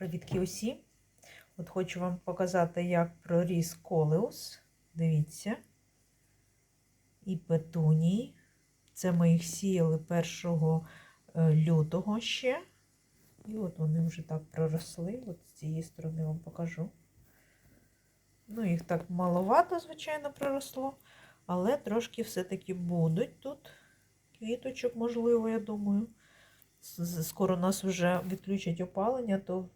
Привітки усім! От хочу вам показати, як проріс колеус. Дивіться. І петунії. Це ми їх сіяли 1 е, лютого ще. І от вони вже так проросли. От з цієї сторони вам покажу. Ну, їх так маловато, звичайно, проросло, але трошки все-таки будуть тут квіточок, можливо, я думаю. Скоро нас вже відключать опалення, то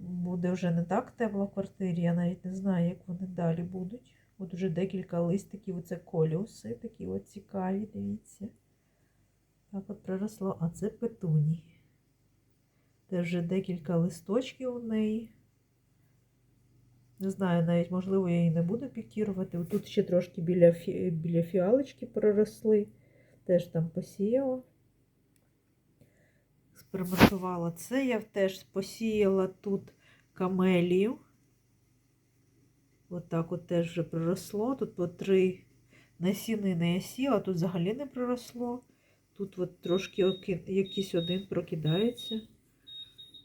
буде вже не так тепло в квартирі. Я навіть не знаю, як вони далі будуть. От вже декілька листиків, оце коліуси, такі от цікаві, дивіться. Так от проросло, а це петуній. Це вже декілька листочків у неї. Не знаю, навіть, можливо, я її не буду пікірувати. Тут ще трошки біля, біля фіалочки проросли. Теж там посіяла. Експериментувала. Це я теж посіяла тут камелію. От от теж вже проросло. Тут по три насінини я сіла, тут взагалі не проросло. Тут от трошки оки- якийсь один прокидається.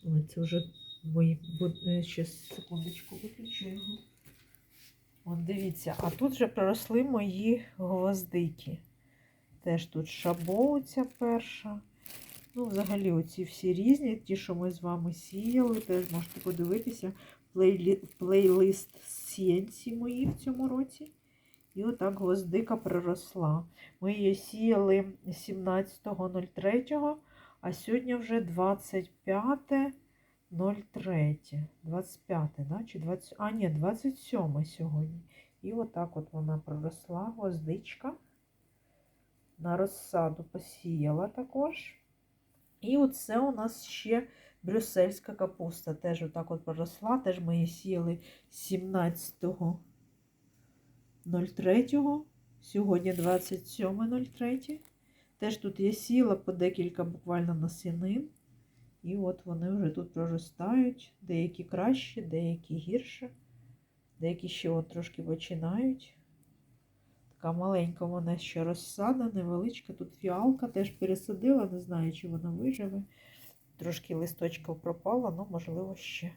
Ой, це вже мої. Ще секундочку виключу його. От дивіться, а тут вже проросли мої гвоздики. Теж тут шабо ця перша. Ну, взагалі, оці всі різні, ті, що ми з вами сіяли, теж можете подивитися плейлі... плейлист сіянці мої в цьому році. І отак гвоздика проросла. Ми її сіяли 17.03, а сьогодні вже 25.03. 25, да? Чи 20... А, ні, 27 сьогодні. І отак от вона проросла, гвоздичка. На розсаду посіяла також. І оце у нас ще брюссельська капуста. Теж отак от проросла. Теж ми її сіяли 17.03. Сьогодні 27.03. Теж тут я сіяла по декілька буквально насінин. І от вони вже тут проростають. Деякі краще, деякі гірше. Деякі ще от трошки починають. Така маленька вона ще розсада, невеличка. Тут фіалка теж пересадила, не знаю, чи вона виживе. Трошки листочків пропало, але можливо ще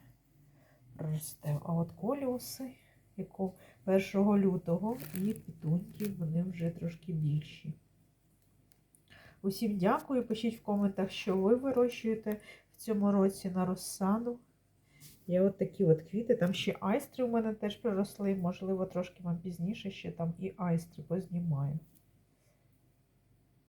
росте. А от коліуси, яку 1 лютого, і пітуньки, вони вже трошки більші. Усім дякую. Пишіть в коментах, що ви вирощуєте в цьому році на розсаду. Є от такі от квіти. Там ще айстри у мене теж приросли. Можливо, трошки вам пізніше ще там і айстри познімаю.